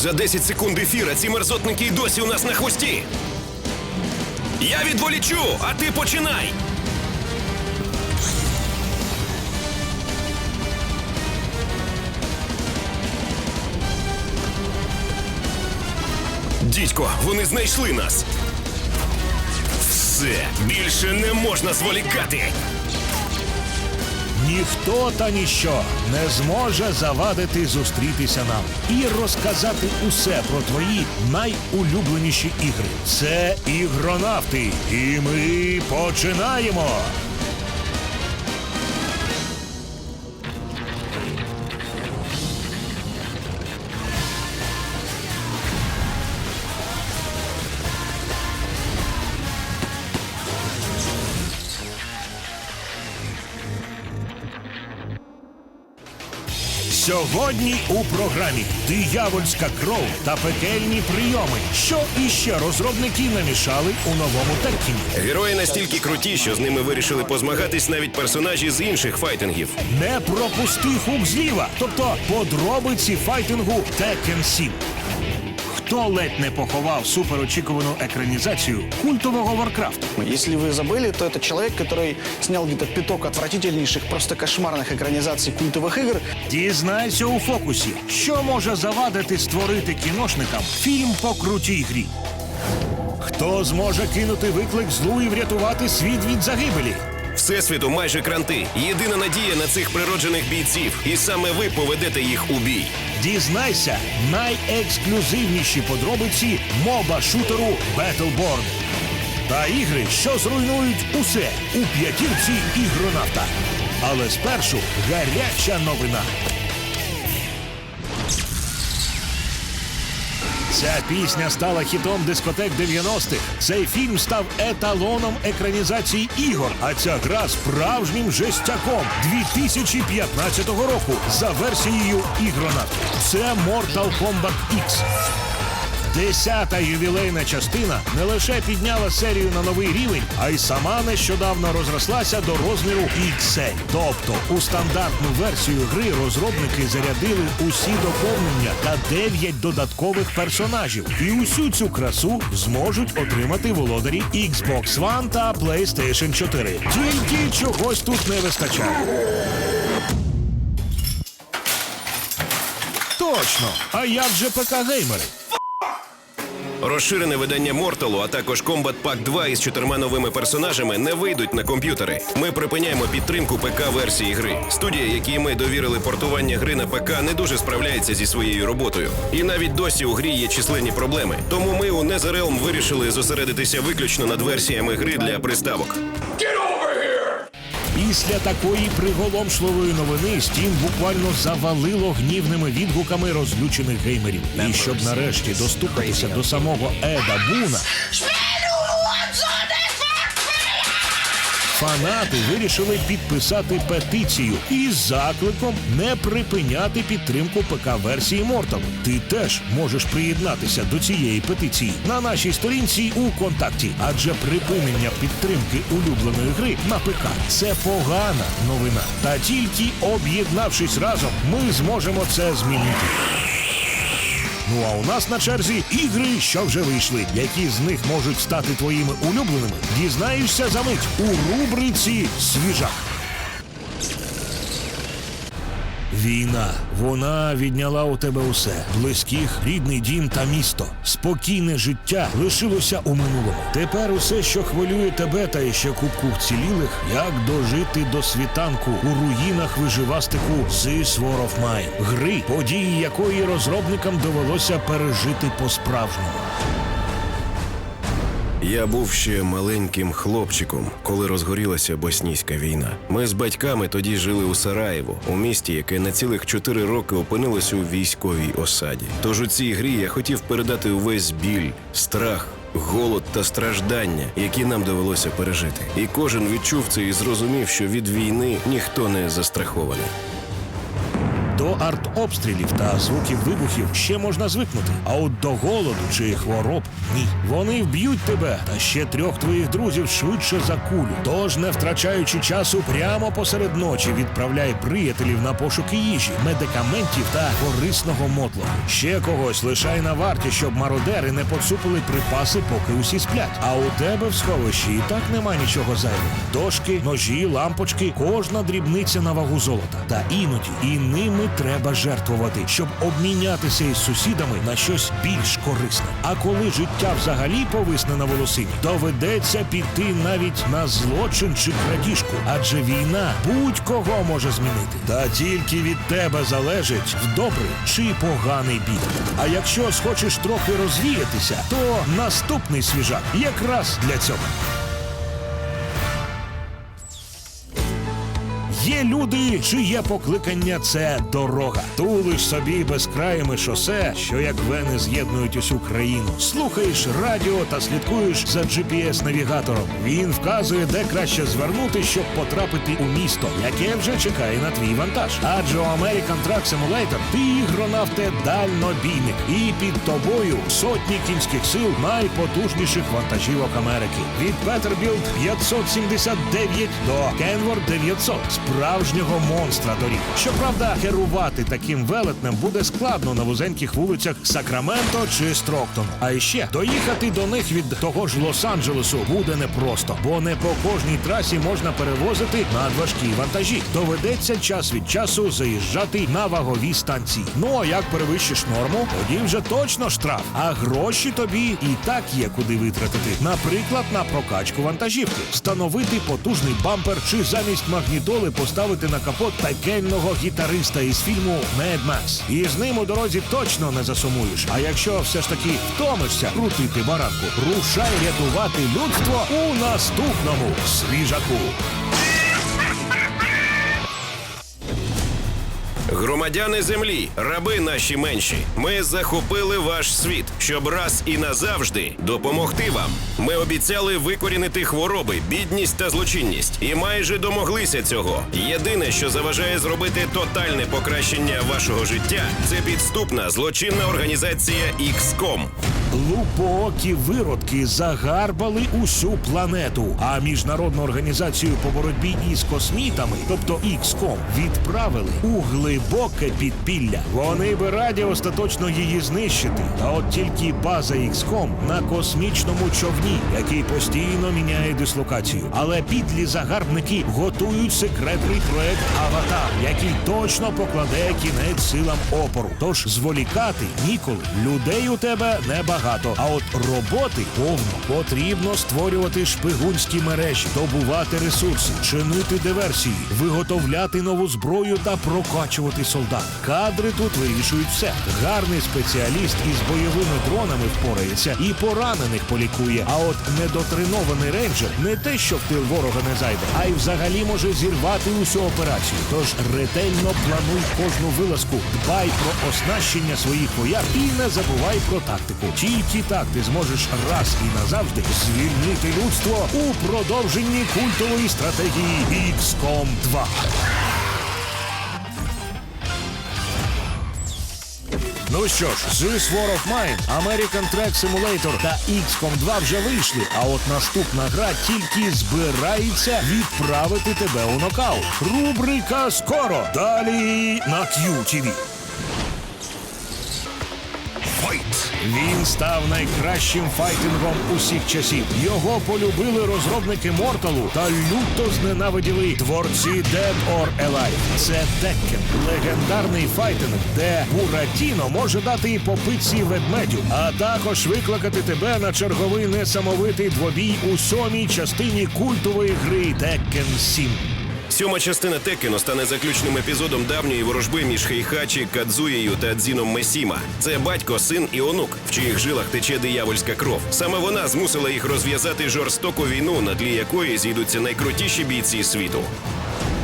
За 10 секунд ефіра ці мерзотники й досі у нас на хвості. Я відволічу, а ти починай. Дідько, вони знайшли нас. Все, більше не можна зволікати. Ніхто та ніщо не зможе завадити зустрітися нам і розказати усе про твої найулюбленіші ігри. Це ігронавти, і ми починаємо. Сьогодні у програмі диявольська кров та пекельні прийоми. Що іще розробники намішали у новому Теккіні? Герої настільки круті, що з ними вирішили позмагатись навіть персонажі з інших файтингів. Не пропусти хук зліва, тобто подробиці файтингу Tekken 7. Хто ледь не поховав суперочікувану екранізацію культового Варкрафту? Если вы забыли, то это человек, который снял где-то пяток отвратительнейших, просто кошмарных экранизаций культовых игр. Дізнайся у фокусі, що може завадити створити кіношникам фільм по крутій грі. Хто зможе кинути виклик злу і врятувати світ від загибелі? Всесвіту майже кранти. Єдина надія на цих природжених бійців, і саме ви поведете їх у бій. Дізнайся найексклюзивніші подробиці моба шутеру Battleborn. Та ігри, що зруйнують усе у п'ятірці ігронавта. Але спершу гаряча новина. Ця пісня стала хітом дискотек 90-х. Цей фільм став еталоном екранізації ігор. А ця гра справжнім жестяком 2015 року за версією ігронавт. Це Mortal Kombat X. Десята ювілейна частина не лише підняла серію на новий рівень, а й сама нещодавно розрослася до розміру XL. Тобто у стандартну версію гри розробники зарядили усі доповнення та 9 додаткових персонажів. І усю цю красу зможуть отримати володарі Xbox One та PlayStation 4. Тільки чогось тут не вистачає. Точно! А як же ПК-геймери? Розширене видання Морталу, а також Combat Pack 2 із чотирма новими персонажами не вийдуть на комп'ютери. Ми припиняємо підтримку ПК-версії гри. Студія, якій ми довірили портування гри на ПК, не дуже справляється зі своєю роботою. І навіть досі у грі є численні проблеми. Тому ми у NetherRealm вирішили зосередитися виключно над версіями гри для приставок. Після такої приголомшливої новини Steam буквально завалило гнівними відгуками розлючених геймерів. І щоб нарешті достукатися до самого Еда Буна, фанати вирішили підписати петицію із закликом не припиняти підтримку ПК-версії Mortal. Ти теж можеш приєднатися до цієї петиції на нашій сторінці у контакті, адже припинення підтримки улюбленої гри на ПК це погана новина. Та тільки об'єднавшись разом, ми зможемо це змінити. Ну а у нас на черзі ігри, що вже вийшли. Які з них можуть стати твоїми улюбленими, дізнаєшся за мить у рубриці Свіжак. Війна. Вона відняла у тебе усе: близьких, рідний дім та місто. Спокійне життя лишилося у минулому. Тепер усе, що хвилює тебе та іще кубку вцілілих, як дожити до світанку у руїнах виживастику This War of Mine. Гри, події якої розробникам довелося пережити по-справжньому. Я був ще маленьким хлопчиком, коли розгорілася боснійська війна. Ми з батьками тоді жили у Сараєво, у місті, яке на цілих чотири роки опинилось у військовій осаді. Тож у цій грі я хотів передати увесь біль, страх. Голод та страждання, які нам довелося пережити, і кожен відчув це і зрозумів, що від війни ніхто не застрахований. До артобстрілів та звуків вибухів ще можна звикнути. А от до голоду чи хвороб ні. Вони вб'ють тебе та ще трьох твоїх друзів швидше за кулю. Тож, не втрачаючи часу, прямо посеред ночі відправляй приятелів на пошуки їжі, медикаментів та корисного мотлоху. Ще когось лишай на варті, щоб мародери не поцупили припаси, поки усі сплять. А у тебе в сховищі і так нема нічого зайвого. Дошки, ножі, лампочки, кожна дрібниця на вагу золота. Та іноді і ними треба жертвувати, щоб обмінятися із сусідами на щось більш корисне. А коли життя взагалі повисне на волосині, доведеться піти навіть на злочин чи крадіжку, адже війна будь-кого може змінити. Та тільки від тебе залежить в добрий чи поганий бік. А якщо схочеш трохи розвіятися, то наступний свіжак якраз для цього. Є люди, чиє покликання це дорога. Тулиш собі безкраями шосе, що як вени з'єднують усю країну. Слухаєш радіо та слідкуєш за GPS-навігатором. Він вказує, де краще звернути, щоб потрапити у місто, яке вже чекає на твій вантаж. Адже у American Truck Simulator ти ігронавте дальнобійник, і під тобою сотні кінських сил найпотужніших вантажівок Америки. Від Peterbilt 579 до Kenworth 900 справжнього монстра доріг. Щоправда, керувати таким велетнем буде складно на вузеньких вулицях Сакраменто чи Строктону. А іще доїхати до них від того ж Лос-Анджелесу буде непросто, бо не по кожній трасі можна перевозити надважкі вантажі. Доведеться час від часу заїжджати на вагові станції. Ну а як перевищиш норму, тоді вже точно штраф. А гроші тобі і так є куди витратити. Наприклад, на прокачку вантажівки, встановити потужний бампер чи замість магнітоли поставити на капот пекельного гітариста із фільму Mad Max. І з ним у дорозі точно не засумуєш. А якщо все ж таки втомишся крутити баранку, рушай рятувати людство у наступному свіжаку. Громадяни землі, раби наші менші. Ми захопили ваш світ, щоб раз і назавжди допомогти вам. Ми обіцяли викорінити хвороби, бідність та злочинність, і майже домоглися цього. Єдине, що заважає зробити тотальне покращення вашого життя, це підступна злочинна організація XCOM. Лупоокі виродки загарбали усю планету. А міжнародну організацію по боротьбі із космітами, тобто XCOM, відправили у глибоке підпілля. Вони би раді остаточно її знищити. Та от тільки база XCOM на космічному човні, який постійно міняє дислокацію. Але підлі загарбники готують секретний проект Аватар, який точно покладе кінець силам опору. Тож зволікати ніколи. Людей у тебе небагато, а от роботи повно. Потрібно створювати шпигунські мережі, добувати ресурси, чинити диверсії, виготовляти нову зброю та прокачувати солдат. Кадри тут вирішують все. Гарний спеціаліст із бойовими дронами впорається і поранених полікує. А от недотренований рейнджер не те, що в тил ворога не зайде, а й взагалі може зірвати усю операцію. Тож ретельно плануй кожну вилазку, дбай про оснащення своїх вояк і не забувай про тактику. Тільки так ти зможеш раз і назавжди звільнити людство у продовженні культової стратегії XCOM 2. Ну що ж, This War of Mine, American Track Simulator та XCOM 2 вже вийшли, а от наступна гра тільки збирається відправити тебе у нокаут. Рубрика скоро. Далі на QTV. Він став найкращим файтингом усіх часів. Його полюбили розробники Морталу та люто зненавиділи творці Dead or Alive. Це Tekken, легендарний файтинг, де Буратіно може дати і по пиці ведмедю, а також викликати тебе на черговий несамовитий двобій у сьомій частині культової гри Tekken 7. Сьома частина Текіно стане заключним епізодом давньої ворожби між Хейхачі, Кадзуєю та Дзіном Месіма. Це батько, син і онук, в чиїх жилах тече диявольська кров. Саме вона змусила їх розв'язати жорстоку війну, на тлі якої зійдуться найкрутіші бійці світу.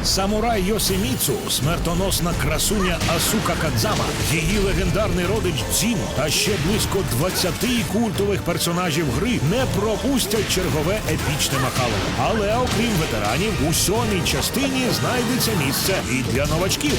Самурай Йосеміцу, смертоносна красуня Асука Кадзама, її легендарний родич Дзіно та ще близько 20 культових персонажів гри не пропустять чергове епічне махало. Але окрім ветеранів, у сьомій частині знайдеться місце і для новачків.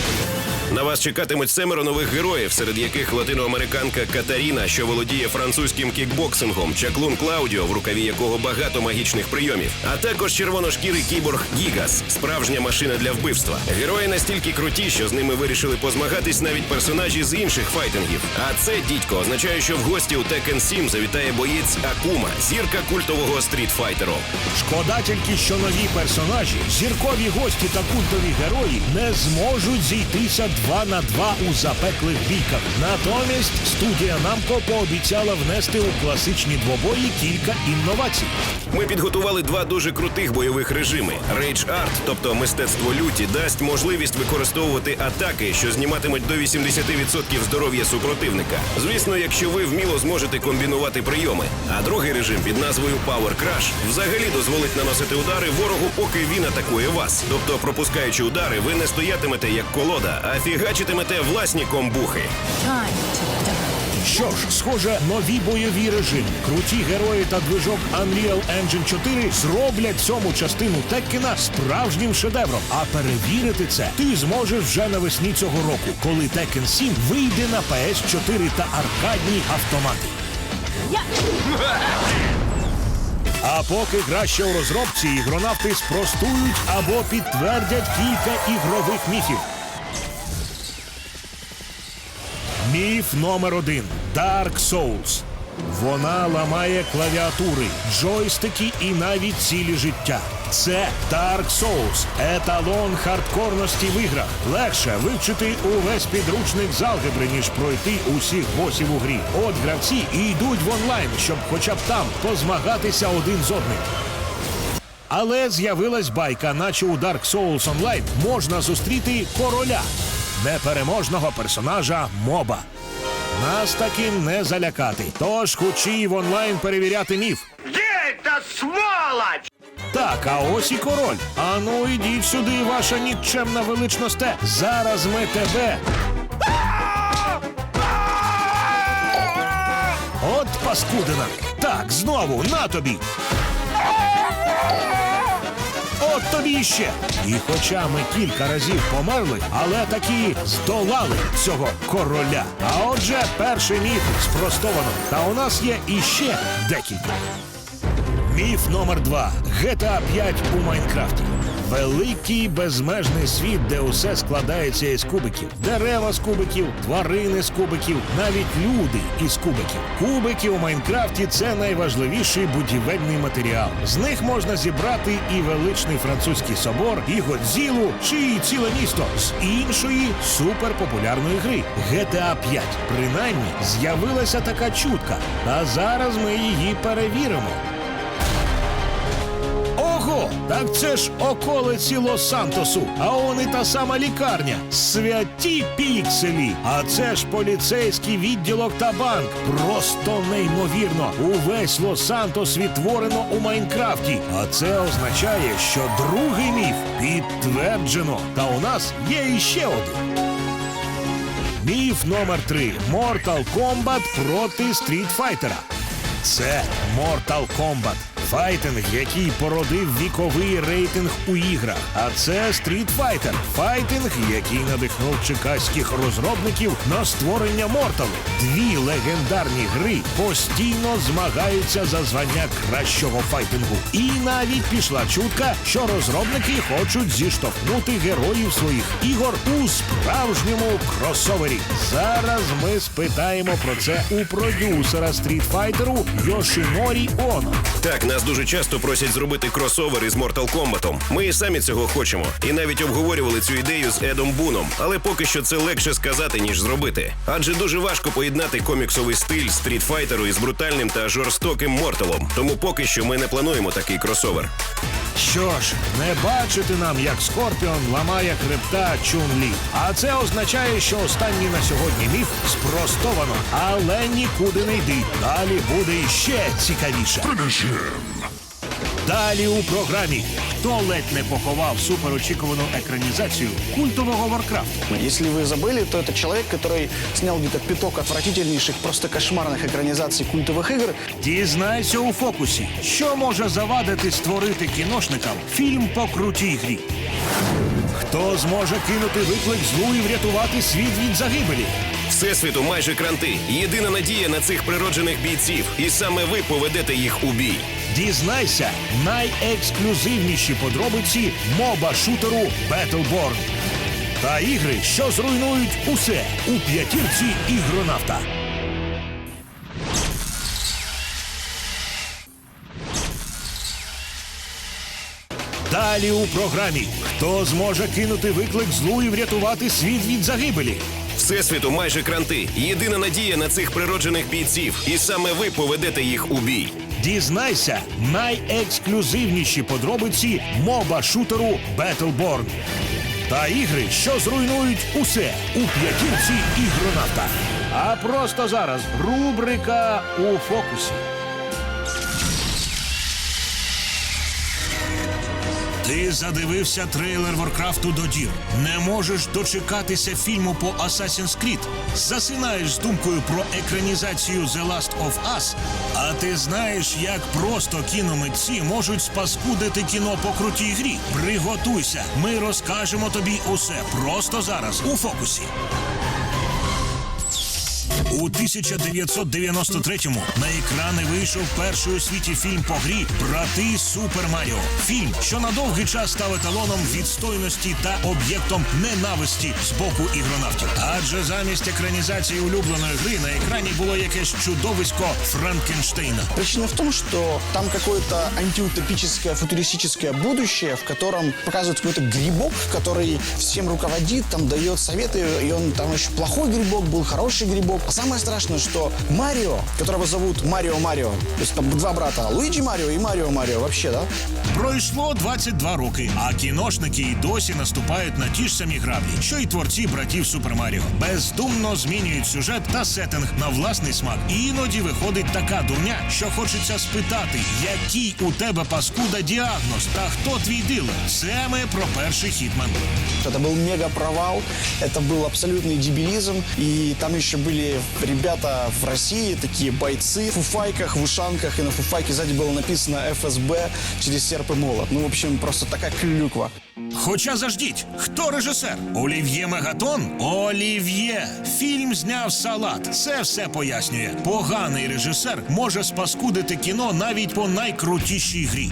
На вас чекатимуть семеро нових героїв, серед яких латиноамериканка Катаріна, що володіє французьким кікбоксингом, чаклун Клаудіо, в рукаві якого багато магічних прийомів, а також червоношкірий кіборг Гігас, справжня машина для вбивства. Герої настільки круті, що з ними вирішили позмагатись навіть персонажі з інших файтингів. А це дідько означає, що в гості у Tekken 7 завітає боєць Акума, зірка культового стрітфайтеру. Шкода тільки, що нові персонажі, зіркові гості та культові герої не зможуть зійтися два на два у запеклих бійках. Натомість студія Намко пообіцяла внести у класичні двобої кілька інновацій. Ми підготували два дуже крутих бойових режими. Rage Art, тобто мистецтво люті, дасть можливість використовувати атаки, що зніматимуть до 80% здоров'я супротивника. Звісно, якщо ви вміло зможете комбінувати прийоми. А другий режим під назвою Power Crush взагалі дозволить наносити удари ворогу, поки він атакує вас. Тобто, пропускаючи удари, ви не стоятимете як колода, а фігачитимете власні комбухи. Time to die. Що ж, схоже, нові бойові режими, круті герої та движок Unreal Engine 4 зроблять цьому частину Теккена справжнім шедевром. А перевірити це ти зможеш вже навесні цього року, коли Tekken 7 вийде на PS4 та аркадні автомати. А поки краще у розробці ігронавти спростують або підтвердять кілька ігрових міфів. Міф номер один Dark Souls. Вона ламає клавіатури, джойстики і навіть цілі життя. Це Dark Souls – еталон хардкорності в іграх. Легше вивчити увесь підручник з алгебри, ніж пройти усіх босів у грі. От гравці і йдуть в онлайн, щоб хоча б там позмагатися один з одним. Але з'явилась байка, наче у Dark Souls Online можна зустріти короля, непереможного персонажа Моба. Нас таким не залякати. Тож хочі в онлайн перевіряти міф. Где эта сволочь? Так, а ось і король. Ану, ідіть сюди, ваша нікчемна величносте. Зараз ми тебе. От паскудина. Так, знову на тобі. От тобі іще. І хоча ми кілька разів померли, але таки здолали цього короля. А отже, перший міф спростовано. Та у нас є іще декілька. Міф номер два. GTA 5 у Майнкрафті. Великий безмежний світ, де усе складається із кубиків. Дерева з кубиків, тварини з кубиків, навіть люди із кубиків. Кубики у Майнкрафті це найважливіший будівельний матеріал. З них можна зібрати і величний французький собор, і Годзілу, чи і ціле місто з іншої суперпопулярної гри GTA 5. Принаймні з'явилася така чутка. Та зараз ми її перевіримо. Ого, так це ж околиці Лос-Сантосу, а он і та сама лікарня. Святі пікселі. А це ж поліцейський відділок та банк. Просто неймовірно. Увесь Лос-Сантос відтворено у Майнкрафті. А це означає, що другий міф підтверджено. Та у нас є іще один. Міф номер 3 Mortal Kombat проти Fighter. Це Mortal Kombat. Файтинг, який породив віковий рейтинг у іграх. А це Fighter. Файтинг, який надихнув чекаських розробників на створення Mortal. Дві легендарні гри постійно змагаються за звання кращого файтингу. І навіть пішла чутка, що розробники хочуть зіштовхнути героїв своїх ігор у справжньому кросовері. Зараз ми спитаємо про це у продюсера стрітфайтеру Йошинорі Оно. Так, нас дуже часто просять зробити кросовер із Mortal Kombat. Ми і самі цього хочемо. І навіть обговорювали цю ідею з Едом Буном. Але поки що це легше сказати, ніж зробити. Адже дуже важко поєднати коміксовий стиль стрітфайтеру із брутальним та жорстоким Морталом. Тому поки що ми не плануємо такий кросовер. Що ж, не бачити нам, як Скорпіон ламає хребта Чун-Лі. А це означає, що останній на сьогодні міф спростовано. Але нікуди не йди. Далі буде іще цікавіше. Далі у програмі. Хто ледь не поховав суперочікувану екранізацію культового Варкрафту? Если вы забыли, то это человек, который снял где-то пяток отвратительнейших, просто кошмарных экранизаций культовых игр. Дізнайся у фокусі, що може завадити створити кіношникам фільм по крутій грі. Хто зможе кинути виклик злу і врятувати світ від загибелі? Всесвіту майже кранти. Єдина надія на цих природжених бійців, і саме ви поведете їх у бій. Дізнайся найексклюзивніші подробиці моба шутеру Battleborn. Та ігри, що зруйнують усе у п'ятірці ігронавта. Далі у програмі. Хто зможе кинути виклик злу і врятувати світ від загибелі? Всесвіту майже кранти. Єдина надія на цих природжених бійців, і саме ви поведете їх у бій. Дізнайся найексклюзивніші подробиці моба шутеру Battleborn. Та ігри, що зруйнують усе у п'ятірці ігронавта. А просто зараз рубрика у фокусі. Ти задивився трейлер Варкрафту до дір. Не можеш дочекатися фільму по Assassin's Creed. Засинаєш з думкою про екранізацію The Last of Us. А ти знаєш, як просто кіномитці можуть спаскудити кіно по крутій грі. Приготуйся, ми розкажемо тобі усе просто зараз у фокусі. У 1993-му на екрани вийшов перший у світі фільм по грі Брати Супер Маріо. Фільм, що на довгий час став еталоном відстойності та об'єктом ненависті з боку ігронавтів. Адже замість екранізації улюбленої гри на екрані було якесь чудовисько Франкенштейна. Причина в том, что там какое-то антиутопическое, футуристическое будущее, в котором показывают какой-то грибок, который всем руководит, там дает советы, и он там еще плохой грибок был, хороший грибок. А самое страшное, что Марио, которого зовут Марио Марио, то есть там два брата, Луиджи Марио и Марио Марио, вообще, да? Пройшло 22 роки, а кіношники й досі наступають на ті ж самі граблі, що й творці братів Супер Маріо. Бездумно змінюють сюжет та сеттинг на власний смак. І іноді виходить така дурня, що хочеться спитати, який у тебе паскуда діагноз та хто твій дилер. Це ми про перший хітмен. Это был мега провал, это был абсолютный дебилизм, и там еще были ребята в России, такие бойцы в фуфайках, в ушанках, и на фуфайке сзади было написано ФСБ через серп и молот. Ну, в общем, просто такая клюква. Хоча заждіть, хто режисер? Олів'є Мегатон? Олів'є. Фільм зняв салат. Це все пояснює. Поганий режисер може спаскудити кіно навіть по найкрутішій грі.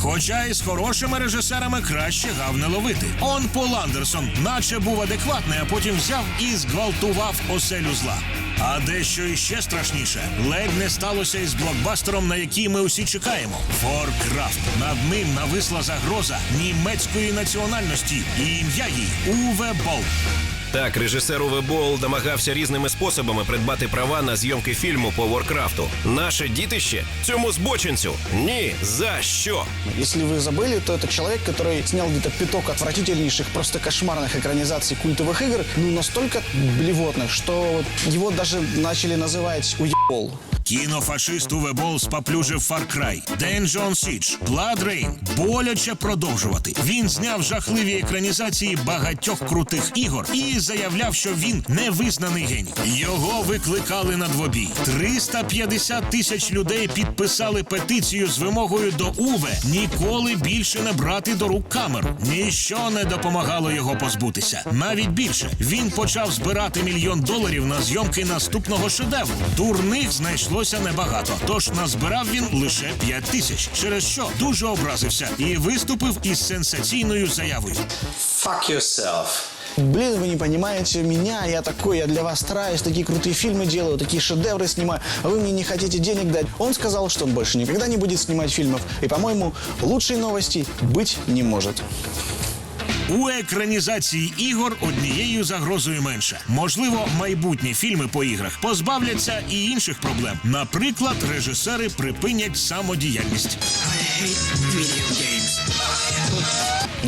Хоча і з хорошими режисерами краще гав не ловити. Он Пол Андерсон, наче був адекватний, а потім взяв і зґвалтував оселю зла. А дещо іще страшніше, ледь не сталося із блокбастером, на який ми усі чекаємо. Warcraft. Над ним нависла загроза німецької національності і ім'я їй Уве Болт. Так, режисер Уве Болл намагався різними способами придбати права на зйомки фільму по Воркрафту. Наше дітище цьому збочинцю ні за що. Если вы забыли, то это человек, который снял где-то пяток отвратительнейших, просто кошмарных экранизаций культовых игр, ну, настолько блевотных, что вот его даже начали называть уебол. Кінофашист Уве Болл споплюжив Far Cry, Dungeon Siege, Blood Rain. Боляче продовжувати. Він зняв жахливі екранізації багатьох крутих ігор і заявляв, що він невизнаний геній. Його викликали на двобій. 350 тисяч людей підписали петицію з вимогою до Уве ніколи більше не брати до рук камеру. Ніщо не допомагало його позбутися. Навіть більше він почав збирати мільйон доларів на зйомки наступного шедевру. Дурних знайшлося небагато. Тож назбирав він лише 5 тисяч, через що дуже образився і виступив із сенсаційною заявою. Fuck yourself. Блин, вы не понимаете меня, я такой, я для вас стараюсь, такие крутые фильмы делаю, такие шедевры снимаю, а вы мне не хотите денег дать. Он сказал, что он больше никогда не будет снимать фильмов, и, по-моему, лучшей новости быть не может. У екранізації ігор однією загрозою менше. Можливо, майбутні фільми по іграх позбавляться і інших проблем. Наприклад, режисери припинять самодіяльність.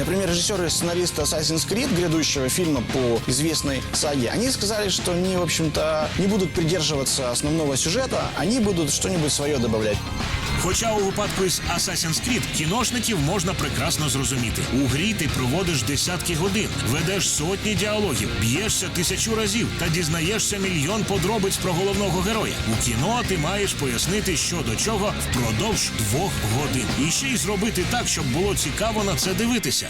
Например, режиссеры и сценаристы Assassin's Creed, грядущего фильма по известной саге, они сказали, что они, в общем-то, не будут придерживаться основного сюжета, они будут что-нибудь свое добавлять. Хоча у випадку із Assassin's Creed кіношників можна прекрасно зрозуміти. У грі ти проводиш десятки годин, ведеш сотні діалогів, б'єшся тисячу разів та дізнаєшся мільйон подробиць про головного героя. У кіно ти маєш пояснити, що до чого впродовж двох годин. І ще й зробити так, щоб було цікаво на це дивитися.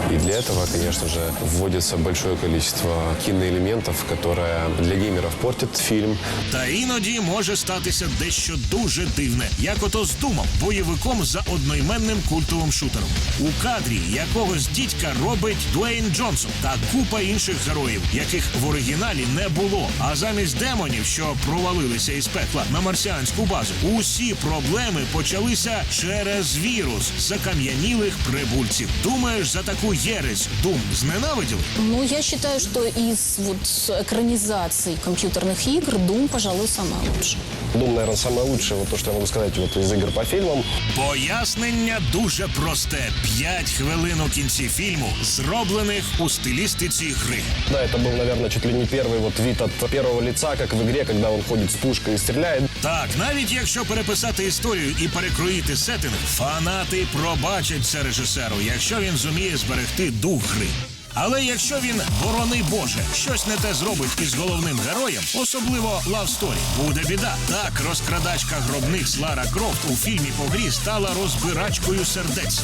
И для этого, конечно же, вводится большое количество киноэлементов, которое для геймеров портит фильм. Та іноді може статися дещо дуже дивне, як ото з Думом, бойовиком за одноіменним культовим шутером. У кадрі якогось дідька робить Дуейн Джонсон та купа інших героїв, яких в оригіналі не було. А замість демонів, що провалилися із пекла на марсіанську базу, усі проблеми почалися через вірус закам'янілих прибульців. Думаєш, за таку єресь Дум зненавиділи? Ну, я считаю, что из вот экранизаций компьютерных игр Doom, пожалуй, самая лучшая. Doom, наверное, самое лучшее, вот то, что я могу сказать вот из игр по фильмам. Пояснення дуже просте: п'ять хвилин у кінці фільму, зроблених у стилістиці гри. Да, это был, наверное, чуть ли не первый вот вид от первого лица, как в игре, когда он ходит с пушкой и стреляет. Так, навіть якщо переписати історію і перекроїти сеттинг, фанати пробачать це режисеру, якщо він зуміє зберегти дух гри. Але якщо він, борони Боже, щось не те зробить із головним героєм, особливо лавсторі, буде біда. Так, розкрадачка гробниць Лара Крофт у фільмі по грі стала розбирачкою сердець.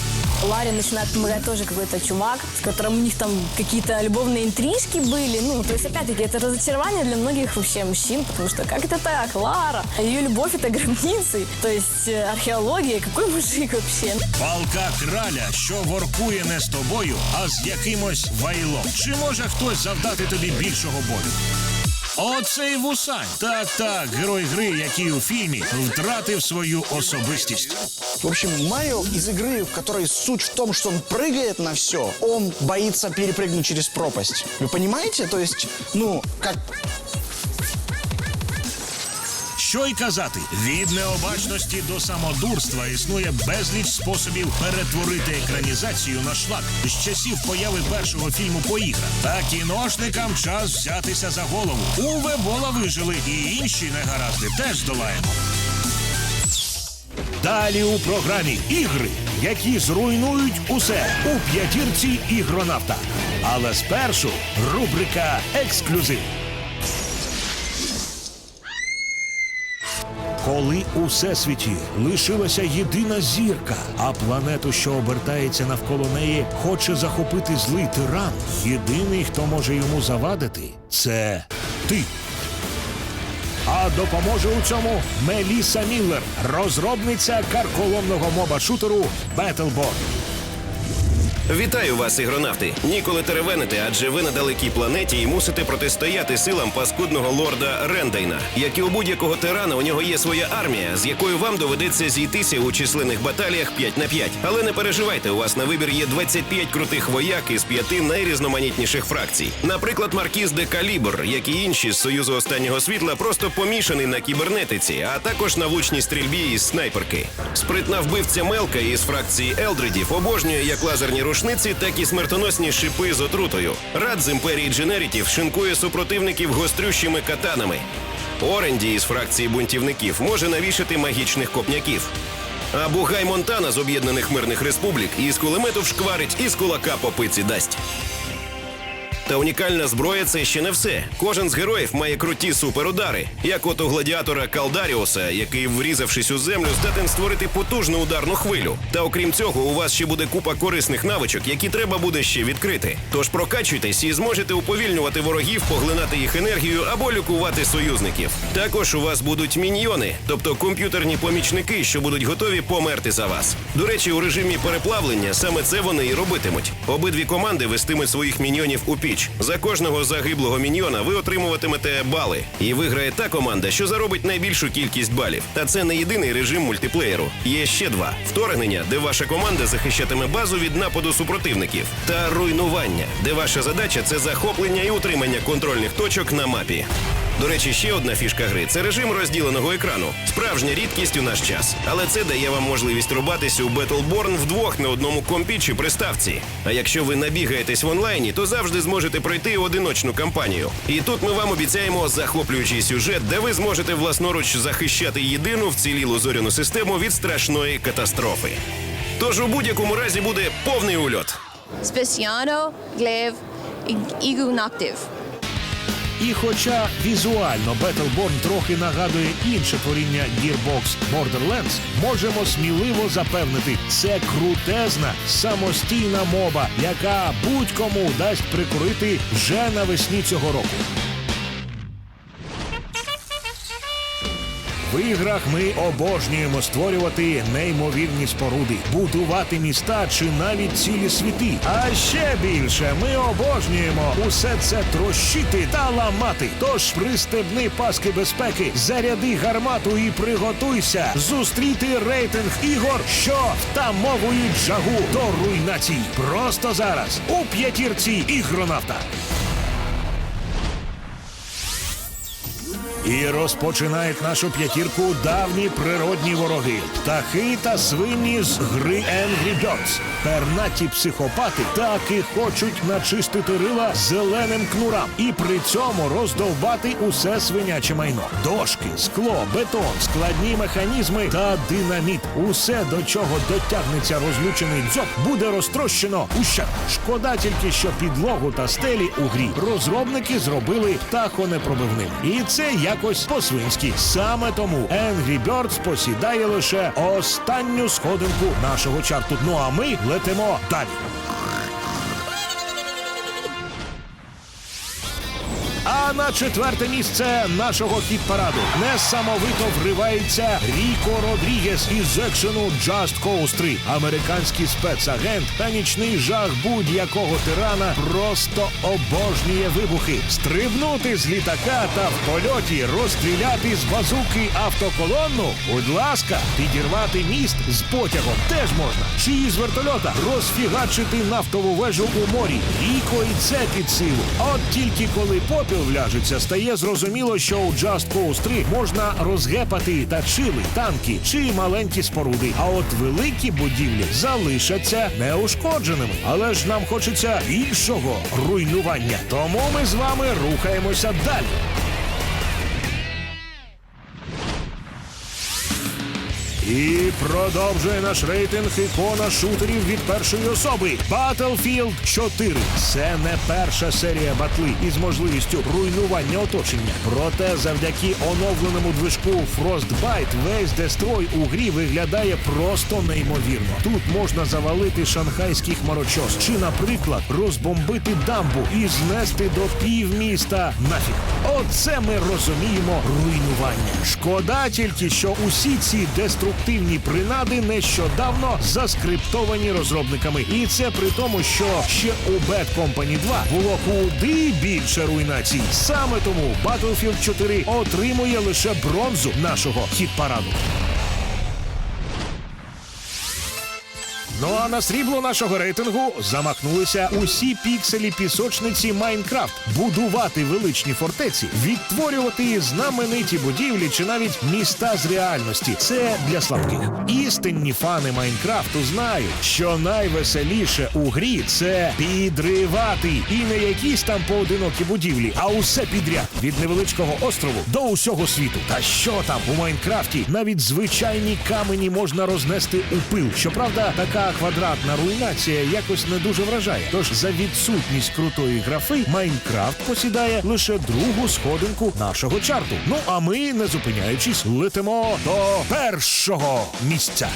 Ларе начинает помогать тоже какой-то чувак, с которым у них там какие-то любовные интрижки были. Ну, то есть, опять-таки, это разочарование для многих вообще мужчин, потому что как это так, Лара? Ее любовь это гробницы, то есть э, археология, какой мужик вообще? Палка краля, що воркує не з тобою, а з якимось вайлом. Чи може хтось завдати тобі більшого болю? Оцей вусань. Так, так, герой гри, який у фільмі втратив свою особистість. В общем, Марио из игры, в которой суть в том, что он прыгает на все, он боится перепрыгнуть через пропасть. Вы понимаете? То есть, ну, как що й казати, від необачності до самодурства існує безліч способів перетворити екранізацію на шлак з часів появи першого фільму по іграх. Та кіношникам час взятися за голову. Уве Бола вижили, і інші негаразди теж долаємо. Далі у програмі ігри, які зруйнують усе у п'ятірці ігронавта. Але спершу рубрика Ексклюзив. Коли у всесвіті лишилася єдина зірка, а планету, що обертається навколо неї, хоче захопити злий тиран, єдиний, хто може йому завадити, це ти. А допоможе у цьому Меліса Міллер, розробниця карколомного моба-шутеру Battleborn. Вітаю вас, ігронавти! Ніколи теревенити, адже ви на далекій планеті і мусите протистояти силам паскудного лорда Рендейна. Як і у будь-якого тирана, у нього є своя армія, з якою вам доведеться зійтися у численних баталіях 5 на 5. Але не переживайте, у вас на вибір є 25 крутих вояк із п'яти найрізноманітніших фракцій. Наприклад, маркіз де Калібр, як і інші з Союзу останнього світла, просто помішаний на кібернетиці, а також на влучній стрільбі із снайперки. Спритна вбивця Мелка із фракції Елдредів обожнює як лазерні рушниці, так і смертоносні шипи з отрутою. Рад з імперії дженерітів шинкує супротивників гострющими катанами. Оренді із фракції бунтівників може навішати магічних копняків. А Бугай Монтана з об'єднаних мирних республік із кулемету вшкварить і з кулака по пиці дасть. Та унікальна зброя це ще не все. Кожен з героїв має круті суперудари, як от у гладіатора Калдаріуса, який, врізавшись у землю, здатен створити потужну ударну хвилю. Та окрім цього, у вас ще буде купа корисних навичок, які треба буде ще відкрити. Тож прокачуйтесь і зможете уповільнювати ворогів, поглинати їх енергію або лікувати союзників. Також у вас будуть міньйони, тобто комп'ютерні помічники, що будуть готові померти за вас. До речі, у режимі переплавлення саме це вони і робитимуть. Обидві команди вестимуть своїх міньйонів у піч. За кожного загиблого міньйона ви отримуватимете бали. І виграє та команда, що заробить найбільшу кількість балів. Та це не єдиний режим мультиплеєру. Є ще два: вторгнення, де ваша команда захищатиме базу від нападу супротивників, та руйнування, де ваша задача це захоплення і утримання контрольних точок на мапі. До речі, ще одна фішка гри це режим розділеного екрану. Справжня рідкість у наш час. Але це дає вам можливість рубатися у Battleborn вдвох на одному компі чи приставці. А якщо ви набігаєтесь в онлайні, то завжди зможете пройти одиночну кампанію. І тут ми вам обіцяємо захоплюючий сюжет, де ви зможете власноруч захищати єдину вцілілу зоряну систему від страшної катастрофи. Тож у будь-якому разі буде повний ульот. Glaive, Igu Noctive. І хоча візуально Battleborn трохи нагадує інше творіння Gearbox Borderlands, можемо сміливо запевнити, це крутезна самостійна моба, яка будь-кому дасть прикурити вже навесні цього року. В іграх ми обожнюємо створювати неймовірні споруди, будувати міста чи навіть цілі світи. А ще більше ми обожнюємо усе це трощити та ламати. Тож пристебни паски безпеки, заряди гармату і приготуйся зустріти рейтинг ігор, що втамовують жагу до руйнацій. Просто зараз у п'ятірці ігронавта. І розпочинають нашу п'ятірку давні природні вороги, птахи та свині з гри Angry Birds. Пернаті психопати так і хочуть начистити рила зеленим кнурам і при цьому роздовбати усе свиняче майно. Дошки, скло, бетон, складні механізми та динаміт. Усе, до чого дотягнеться розлючений дзьоб, буде розтрощено ущерб. Шкода тільки, що підлогу та стелі у грі розробники зробили птахонепробивним. І це якось по-свинськи. Саме тому Angry Birds посідає лише останню сходинку нашого чарту. Ну а ми летимо далі. А на четверте місце нашого хіт-параду несамовито вривається Ріко Родрігес із екшену Just Cause 3. Американський спецагент та нічний жах будь-якого тирана просто обожнює вибухи. Стрибнути з літака та в польоті розстріляти з базуки автоколонну. Будь ласка, підірвати міст з потягом теж можна. Чи із вертольота розфігачити нафтову вежу у морі. Ріко і це під силу. От тільки коли попіл вляжеться, стає зрозуміло, що у Just Cause 3 можна розгепати тачили, танки чи маленькі споруди. А от великі будівлі залишаться неушкодженими. Але ж нам хочеться іншого руйнування. Тому ми з вами рухаємося далі. І продовжує наш рейтинг ікона шутерів від першої особи Battlefield 4. Це не перша серія батли із можливістю руйнування оточення. Проте завдяки оновленому движку Frostbite весь дестрой у грі виглядає просто неймовірно. Тут можна завалити шанхайський хмарочос чи, наприклад, розбомбити дамбу і знести до півміста нафіг. Оце ми розуміємо руйнування. Шкода тільки, що усі ці деструктивні принади нещодавно заскриптовані розробниками. І це при тому, що ще у Bad Company 2 було куди більше руйнацій. Саме тому Battlefield 4 отримує лише бронзу нашого хіт-параду. Ну а на срібло нашого рейтингу замахнулися усі пікселі пісочниці Майнкрафт, будувати величні фортеці, відтворювати знамениті будівлі чи навіть міста з реальності. Це для слабких. Істинні фани Майнкрафту знають, що найвеселіше у грі це підривати і не якісь там поодинокі будівлі, а усе підряд від невеличкого острову до усього світу. Та що там у Майнкрафті навіть звичайні камені можна рознести у пил. Щоправда, така квадратна руйнація якось не дуже вражає. Тож за відсутність крутої графи Майнкрафт посідає лише другу сходинку нашого чарту. Ну а ми, не зупиняючись, летимо до першого місця.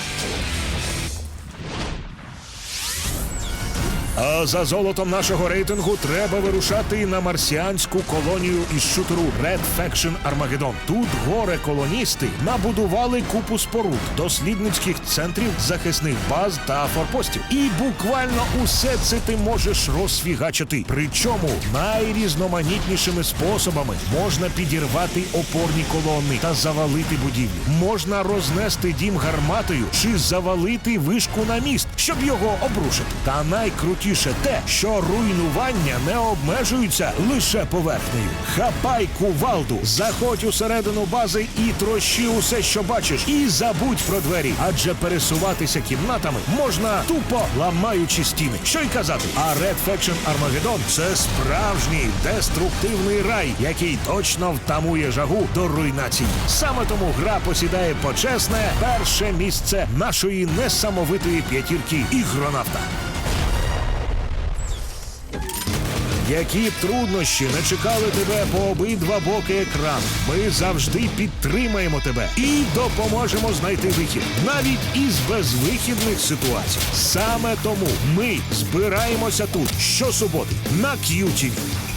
А за золотом нашого рейтингу треба вирушати на марсіанську колонію із шутеру Red Faction Armageddon. Тут горе колоністи набудували купу споруд, дослідницьких центрів, захисних баз та форпостів. І буквально усе це ти можеш розфігачити. Причому найрізноманітнішими способами можна підірвати опорні колони та завалити будівлі. Можна рознести дім гарматою чи завалити вишку на міст, щоб його обрушити. Та найкрутіше найкрутіше те, що руйнування не обмежуються лише поверхнею. Хапай кувалду, заходь усередину бази і трощи усе, що бачиш, і забудь про двері, адже пересуватися кімнатами можна тупо ламаючи стіни. Що й казати, а Red Faction Armageddon – це справжній деструктивний рай, який точно втамує жагу до руйнацій. Саме тому гра посідає почесне перше місце нашої несамовитої п'ятірки ігронавта. Які б труднощі не чекали тебе по обидва боки екрану, ми завжди підтримаємо тебе і допоможемо знайти вихід, навіть із безвихідних ситуацій. Саме тому ми збираємося тут щосуботи на QTV.